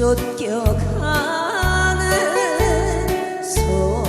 쫓겨가는 소